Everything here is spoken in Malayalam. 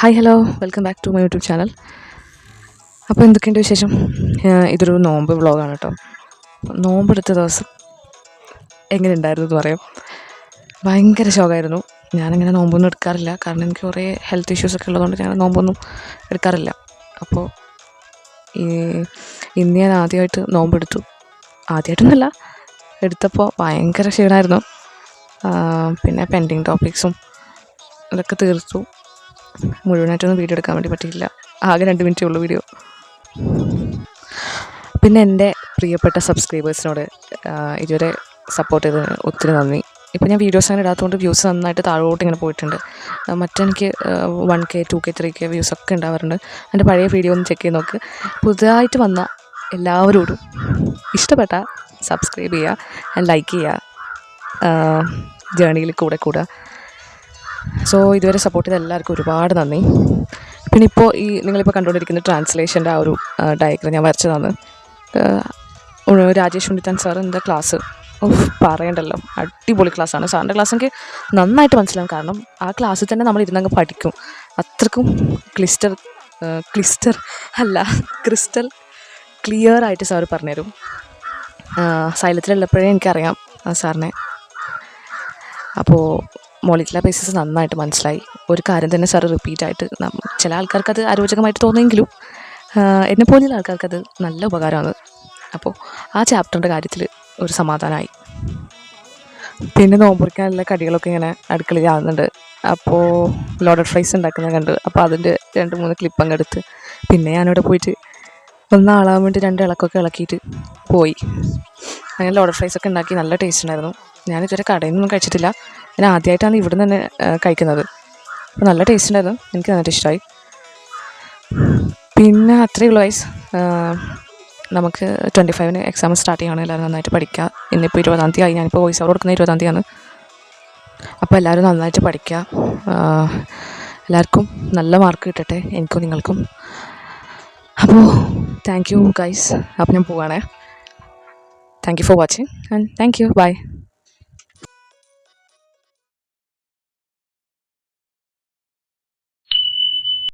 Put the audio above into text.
Hi hello welcome back to my YouTube channel അപ്പോൾ എന്തൊക്കെയുണ്ട് വിശേഷം? ഇതൊരു നോമ്പ് വ്ളോഗാണ് കേട്ടോ. നോമ്പെടുത്ത ദിവസം എങ്ങനെ ഉണ്ടായിരുന്നു എന്ന് പറയാം. ഭയങ്കര ശോകമായിരുന്നു ഞാനങ്ങനെ നോമ്പൊന്നും എടുക്കാറില്ല. കാരണം എനിക്ക് കുറേ ഹെൽത്ത് ഇഷ്യൂസൊക്കെ ഉള്ളതുകൊണ്ട് ഞാൻ നോമ്പൊന്നും എടുക്കാറില്ല. അപ്പോൾ ഇന്ന് ഞാൻ ആദ്യമായിട്ട് നോമ്പെടുത്തു ആദ്യമായിട്ടൊന്നുമല്ല. എടുത്തപ്പോൾ ഭയങ്കര ക്ഷീണമായിരുന്നു പിന്നെ പെൻഡിങ് ടോപ്പിക്സും അതൊക്കെ തീർത്തു. മുഴുവനായിട്ടൊന്നും വീഡിയോ എടുക്കാൻ വേണ്ടി പറ്റിയില്ല ആകെ രണ്ട് മിനിറ്റേ ഉള്ളൂ വീഡിയോ പിന്നെ എന്റെ പ്രിയപ്പെട്ട സബ്സ്ക്രൈബേഴ്സിനോട് ഇതുവരെ സപ്പോർട്ട് ചെയ്തതിന് ഒത്തിരി നന്ദി. ഇപ്പോൾ ഞാൻ വീഡിയോസ് അങ്ങനെ ഇടാത്തതുകൊണ്ട് വ്യൂസ് നന്നായിട്ട് താഴോട്ട് ഇങ്ങനെ പോയിട്ടുണ്ട്. മറ്റെനിക്ക് one K two K three K views ഒക്കെ ഉണ്ടാവാറുണ്ട്. എന്റെ പഴയ വീഡിയോ ഒന്ന് ചെക്ക് ചെയ്ത് നോക്ക്. പുതുതായിട്ട് വന്ന എല്ലാവരോടും ഇഷ്ടപ്പെട്ട സബ്സ്ക്രൈബ് ചെയ്യുക ലൈക്ക് ചെയ്യുക. ജേണിയിൽ കൂടെ കൂടുക. സോ ഇതുവരെ സപ്പോർട്ട് ചെയ്ത എല്ലാവർക്കും ഒരുപാട് നന്ദി. പിന്നെ ഇപ്പോൾ ഈ നിങ്ങളിപ്പോൾ കണ്ടുകൊണ്ടിരിക്കുന്ന ട്രാൻസ്ലേഷന്റെ ആ ഒരു ഡയഗ്രം ഞാൻ വരച്ചതാണ്. രാജേഷ് ഉണ്ണിത്താൻ സാർ എന്താ ക്ലാസ് ഓഫ് പറയണ്ടല്ലോ. അടിപൊളി ക്ലാസ്സാണ് സാറിന്റെ ക്ലാസ് എനിക്ക് നന്നായിട്ട് മനസ്സിലാവും. കാരണം ആ ക്ലാസ്സിൽ തന്നെ നമ്മൾ ഇരുന്നങ്ങ് പഠിക്കും. അത്രക്കും ക്ലിസ്റ്റർ ക്ലിസ്റ്റർ അല്ല ക്രിസ്റ്റൽ ക്ലിയർ ആയിട്ട് സാർ പറഞ്ഞുതരും. സൈലത്തിലുള്ളപ്പോഴേ എനിക്കറിയാം സാറിനെ അപ്പോൾ മോളിക്കുലർ ബേസിസ് നന്നായിട്ട് മനസ്സിലായി. ഒരു കാര്യം തന്നെ സാറ് റിപ്പീറ്റായിട്ട് ചില ആൾക്കാർക്കത് അത് അരോചകമായിട്ട് തോന്നുമെങ്കിലും എന്നെ പോലെയുള്ള ആൾക്കാർക്കത് നല്ല ഉപകാരമാണ്. അപ്പോൾ ആ ചാപ്റ്ററിന്റെ കാര്യത്തിൽ ഒരു സമാധാനമായി പിന്നെ നോമ്പുറിക്കാനുള്ള കടികളൊക്കെ ഇങ്ങനെ അടുക്കളയിൽ ആകുന്നുണ്ട് അപ്പോൾ ലോഡഡ് ഫ്രൈസ് ഉണ്ടാക്കുന്നത് കണ്ട് അപ്പോൾ അതിന്റെ രണ്ട് മൂന്ന് ക്ലിപ്പ് അങ്ങ് എടുത്ത് പിന്നെ ഞാനിവിടെ പോയിട്ട് ഒന്നാളാകാൻ വേണ്ടി രണ്ട് ഇളക്കൊക്കെ ഇളക്കിയിട്ട് പോയി. അങ്ങനെ ലോഡഡ് ഫ്രൈസൊക്കെ ഉണ്ടാക്കി നല്ല ടേസ്റ്റ് ഉണ്ടായിരുന്നു. ഞാൻ ഇതുവരെ കടയിൽ നിന്നൊന്നും കഴിച്ചിട്ടില്ല. ഞാൻ ആദ്യമായിട്ടാണ് ഇവിടെ നിന്ന് തന്നെ കഴിക്കുന്നത്. അപ്പോൾ നല്ല ടേസ്റ്റ് ഉണ്ടായിരുന്നു. എനിക്ക് നന്നായിട്ട് ഇഷ്ടമായി പിന്നെ അത്രയേ ഉള്ളൂ വൈസ് നമുക്ക് ട്വന്റി ഫൈവിന് എക്സാം സ്റ്റാർട്ട് ചെയ്യണം. എല്ലാവരും നന്നായിട്ട് പഠിക്കുക ഇന്നിപ്പോൾ ഇരുപതാം തീയതി ആയി. ഞാനിപ്പോൾ വോയിസ് ഓവർ കൊടുക്കുന്നത് ഇരുപതാം ആണ് അപ്പോൾ എല്ലാവരും നന്നായിട്ട് പഠിക്കുക എല്ലാവർക്കും നല്ല മാർക്ക് കിട്ടട്ടെ. എനിക്കും നിങ്ങൾക്കും. അപ്പോൾ താങ്ക് യു ഗൈസ് അപ്പോൾ ഞാൻ പോവാണേ. Thank you for watching and thank you bye